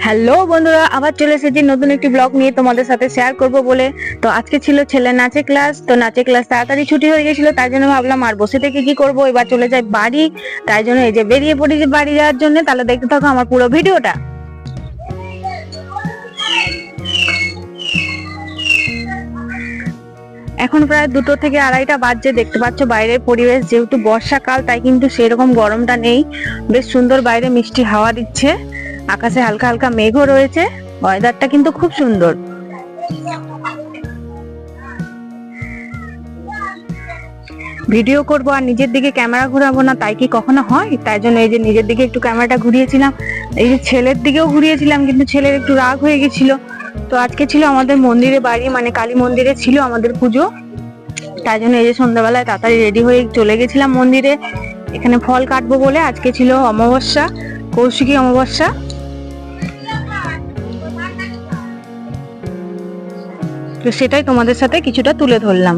Hello বন্ধুরা, আবার চলে এসেছি নতুন একটি ব্লগ নিয়ে তোমাদের সাথে শেয়ার করব বলে। তো আজকে ছিল ছেলে নাচে ক্লাস তো নাচে ক্লাস তাড়াতাড়ি ছুটি হয়ে গেছিল, তাই জন্য ভাবলাম আর বসে থেকে কি করব? এবার চলে যাই বাড়ি, তাই জন্য এই যে বেরিয়ে পড়েছি বাড়ি যাওয়ার জন্য, তাহলে দেখতে থাকো আমার পুরো ভিডিওটা। এখন প্রায় দুটো থেকে আড়াইটা বাজছে, দেখতে পাচ্ছ বাইরের পরিবেশ যেহেতু বর্ষাকাল, তাই কিন্তু সেরকম গরমটা নেই। বেশ সুন্দর বাইরে মিষ্টি হাওয়া দিচ্ছে। আকাশে হালকা হালকা মেঘও রয়েছে। ওয়েদারটা কিন্তু খুব সুন্দর। ভিডিও করব আর নিজের দিকে ক্যামেরা ঘোরাবো না, তাই কি কখনো হয়? তাই জন্য এই যে নিজের দিকে একটু ক্যামেরাটা ঘুরিয়েছিলাম। এই যে ছেলের দিকেও ঘুরিয়েছিলাম, কিন্তু ছেলের একটু রাগ হয়ে গেছিল। তো আজকে ছিল আমাদের মন্দিরে বাড়ি মানে কালী মন্দিরে ছিল আমাদের পুজো। তাই জন্য এই যে সন্ধ্যাবেলায় তাড়াতাড়ি রেডি হয়ে চলে গেছিলাম মন্দিরে। এখানে ফল কাটবো বলে আজকে ছিল অমাবস্যা, কৌশিকী অমাবস্যা। তো সেটাই তোমাদের সাথে কিছুটা তুলে ধরলাম।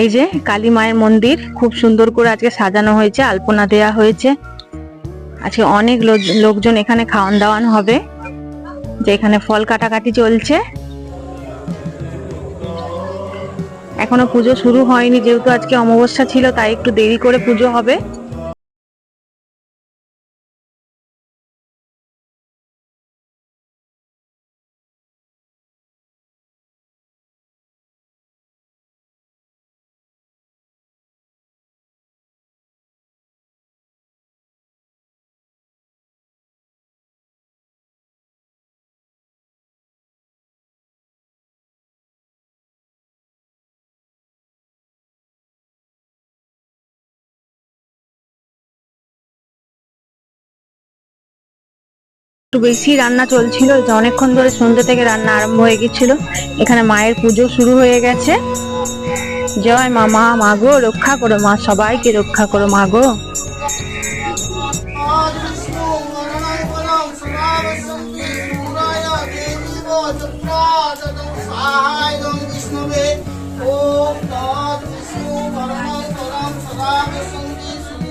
এই যে কালী মায়ের মন্দির, খুব সুন্দর করে আজকে সাজানো হয়েছে, আলপনা দেয়া হয়েছে। আজকে অনেক লোকজন এখানে খাওয়ান দাওয়ান হবে। যে এখানে ফল কাটাকাটি চলছে। এখনও পুজো শুরু হয়নি, যেহেতু আজকে অমাবস্যা ছিল, তাই একটু দেরি করে পুজো হবে। একটু বেশি রান্না চলছিল যে অনেকক্ষণ ধরে সন্ধ্যে থেকে রান্না আরম্ভ হয়ে গেছিল। এখানে মায়ের পুজো শুরু হয়ে গেছে। জয় মা মা মা গো, রক্ষা করো মা, সবাইকে রক্ষা করো মা গো।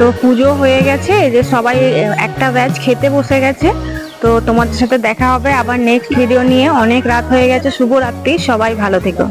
তো পুজো হয়ে গেছে যে সবাই একটা ব্যাচ খেতে বসে গেছে। তো তোমাদের সাথে দেখা হবে আবার নেক্সট ভিডিও নিয়ে। অনেক রাত হয়ে গেছে, শুভরাত্রি, সবাই ভালো থেকো।